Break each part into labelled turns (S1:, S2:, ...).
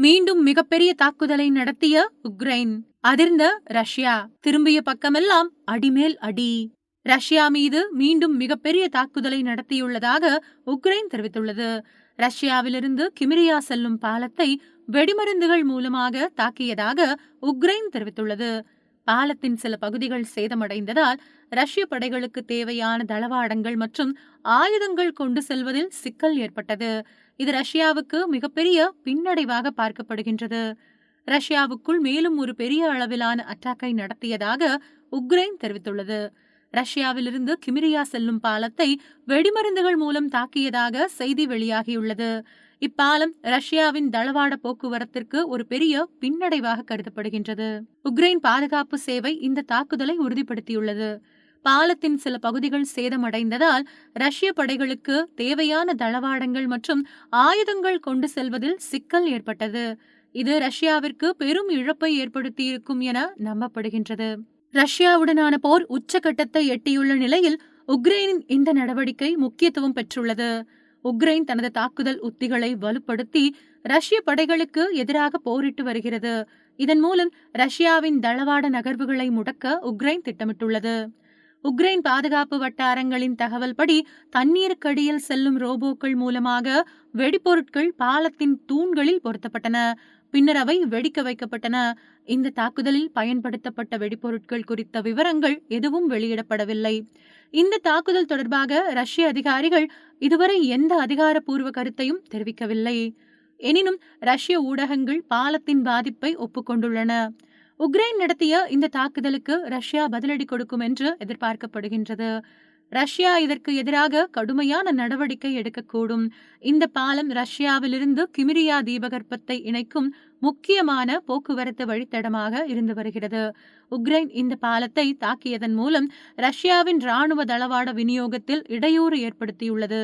S1: மீண்டும் மிகப்பெரிய தாக்குதலை நடத்திய உக்ரைன். அதிர்ந்த ரஷ்யா. திரும்பிய பக்கமெல்லாம் அடிமேல் அடி. ரஷ்யா மீது மீண்டும் மிகப்பெரிய தாக்குதலை நடத்தியுள்ளதாக உக்ரைன் தெரிவித்துள்ளது. ரஷ்யாவிலிருந்து கிமிரியா செல்லும் பாலத்தை வெடிமருந்துகள் மூலமாக தாக்கியதாக உக்ரைன் தெரிவித்துள்ளது. பாலத்தின் சில பகுதிகள் சேதமடைந்ததால் ரஷ்ய படைகளுக்கு தேவையான தளவாடங்கள் மற்றும் ஆயுதங்கள் கொண்டு செல்வதில் சிக்கல் ஏற்பட்டது. இது ரஷ்யாவுக்கு மிகப்பெரிய பின்னடைவாக பார்க்கப்படுகின்றது. ரஷ்யாவுக்குள் மேலும் ஒரு பெரிய அளவிலான அட்டாக்கை நடத்தியதாக உக்ரைன் தெரிவித்துள்ளது. ரஷ்யாவிலிருந்து கிமிரியா செல்லும் பாலத்தை வெடிமருந்துகள் மூலம் தாக்கியதாக செய்தி வெளியாகியுள்ளது. இப்பாலம் ரஷ்யாவின் தளவாட போக்குவரத்திற்கு ஒரு பெரிய பின்னடைவாக கருதப்படுகின்றது. உக்ரைன் பாதுகாப்பு சேவை இந்த தாக்குதலை உறுதிப்படுத்தியுள்ளது. பாலத்தின் சில பகுதிகள் சேதமடைந்ததால் ரஷ்ய படைகளுக்கு தேவையான தளவாடங்கள் மற்றும் ஆயுதங்கள் கொண்டு செல்வதில் சிக்கல் ஏற்பட்டது. இது ரஷ்யாவிற்கு பெரும் இழப்பை ஏற்படுத்தியிருக்கும் என நம்பப்படுகின்றது. ரஷ்யாவுடனான போர் உச்சகட்டத்தை எட்டியுள்ள நிலையில் உக்ரைனின் இந்த நடவடிக்கை முக்கியத்துவம் பெற்றுள்ளது. உக்ரைன் தனது தாக்குதல் உத்திகளை வலுப்படுத்தி ரஷ்ய படைகளுக்கு எதிராக போரிட்டு வருகிறது. இதன் மூலம் ரஷ்யாவின் தளவாட நகர்வுகளை முடக்க உக்ரைன் திட்டமிட்டுள்ளது. உக்ரைன் பாதுகாப்பு வட்டாரங்களின் தகவல்படி தண்ணீருக்கடியில் செல்லும் ரோபோக்கள் மூலமாக வெடிபொருட்கள் பாலத்தின் தூண்களில் பொருத்தப்பட்டன. பின்னர் அவை வெடிக்க வைக்கப்பட்டன. இந்த தாக்குதலில் பயன்படுத்தப்பட்ட வெடிபொருட்கள் குறித்த விவரங்கள் எதுவும் வெளியிடப்படவில்லை. இந்த தாக்குதல் தொடர்பாக ரஷ்ய அதிகாரிகள் இதுவரை எந்த அதிகாரப்பூர்வ கருத்தையும் தெரிவிக்கவில்லை. எனினும் ரஷ்ய ஊடகங்கள் பாலத்தின் பாதிப்பை ஒப்புக்கொண்டுள்ளன. உக்ரைன் நடத்திய இந்த தாக்குதலுக்கு ரஷ்யா பதிலடி கொடுக்கும் என்று எதிர்பார்க்கப்படுகின்றது. ரஷ்யா இதற்கு எதிராக கடுமையான நடவடிக்கை எடுக்கக்கூடும். இந்த பாலம் ரஷ்யாவிலிருந்து கிமிரியா தீபகற்பத்தை இணைக்கும் முக்கியமான போக்குவரத்து வழித்தடமாக இருந்து வருகிறது. உக்ரைன் இந்த பாலத்தை தாக்கியதன் மூலம் ரஷ்யாவின் ராணுவ தளவாட விநியோகத்தில் இடையூறு ஏற்படுத்தியுள்ளது.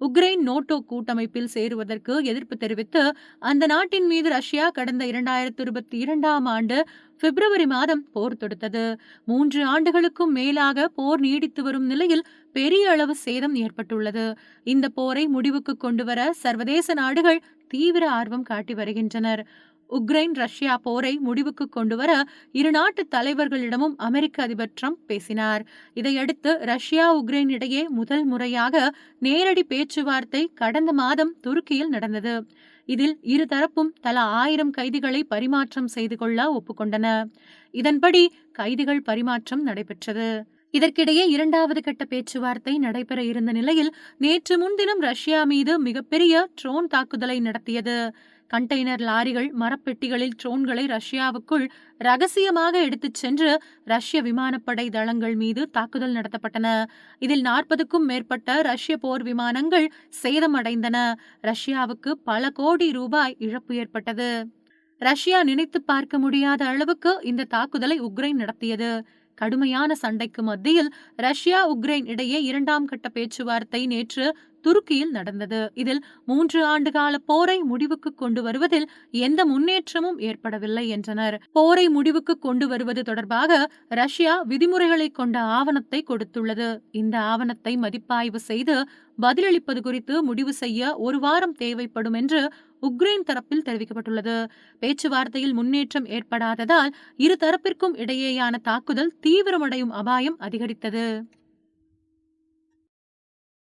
S1: உக்ரைன் நோட்டோ கூட்டமைப்பில் சேருவதற்கு எதிர்ப்பு தெரிவித்து அந்த நாட்டின் மீது ரஷ்யா கடந்த இரண்டாயிரத்தி இருபத்தி இரண்டாம் ஆண்டு பிப்ரவரி மாதம் போர் தொடுத்தது. மூன்று ஆண்டுகளுக்கும் மேலாக போர் நீடித்து வரும் நிலையில் பெரிய அளவு சேதம் ஏற்பட்டுள்ளது. இந்த போரை முடிவுக்கு கொண்டுவர சர்வதேச நாடுகள் தீவிர ஆர்வம் காட்டி வருகின்றனர். உக்ரைன் ரஷ்யா போரை முடிவுக்கு கொண்டுவர இரு நாட்டு தலைவர்களிடமும் அமெரிக்க அதிபர் ட்ரம்ப் பேசினார். இதையடுத்து ரஷ்யா உக்ரைன் இடையே முதல் முறையாக நேரடி பேச்சுவார்த்தை கடந்த மாதம் துருக்கியில் நடந்தது. இதில் இருதரப்பும் தலா ஆயிரம் கைதிகளை பரிமாற்றம் செய்து கொள்ள ஒப்புக்கொண்டன. இதன்படி கைதிகள் பரிமாற்றம் நடைபெற்றது. இதற்கிடையே இரண்டாவது கட்ட பேச்சுவார்த்தை நடைபெற இருந்த நிலையில் நேற்று முன்தினம் ரஷ்யா மீது மிகப்பெரிய ட்ரோன் தாக்குதலை நடத்தியது. கண்டெய்னர் லாரிகள் மரப்பெட்டிகளில் ட்ரோன்களை ரஷ்யாவுக்குள் ரகசியமாக எடுத்துச் சென்று ரஷ்ய விமானப்படை தளங்கள் மீது தாக்குதல் நடத்தப்பட்டன. இதில் நாற்பதுக்கும் மேற்பட்ட ரஷ்ய போர் விமானங்கள் சேதமடைந்தன. ரஷ்யாவுக்கு பல கோடி ரூபாய் இழப்பு ஏற்பட்டது. ரஷ்யா நினைத்து பார்க்க முடியாத அளவுக்கு இந்த தாக்குதலை உக்ரைன் நடத்தியது. கடுமையான சண்டைக்கு மத்தியில் ரஷ்யா உக்ரைன் இடையே இரண்டாம் கட்ட பேச்சுவார்த்தை நேற்று துருக்கியில் நடந்தது. இதில் மூன்று ஆண்டு கால போரை முடிவுக்கு கொண்டு வருவதில் எந்த முன்னேற்றமும் ஏற்படவில்லை என்றனர். போரை முடிவுக்கு கொண்டு வருவது தொடர்பாக ரஷ்யா விதிமுறைகளை கொண்ட ஆவணத்தை கொடுத்துள்ளது. இந்த ஆவணத்தை மதிப்பாய்வு செய்து பதிலளிப்பது குறித்து முடிவு செய்ய ஒரு வாரம் தேவைப்படும் என்று உக்ரைன் தரப்பில் தெரிவிக்கப்பட்டுள்ளது. பேச்சுவார்த்தையில் முன்னேற்றம் ஏற்படாததால் இரு தரப்பிற்கும் இடையேயான தாக்குதல் தீவிரமடையும் அபாயம் அதிகரித்தது.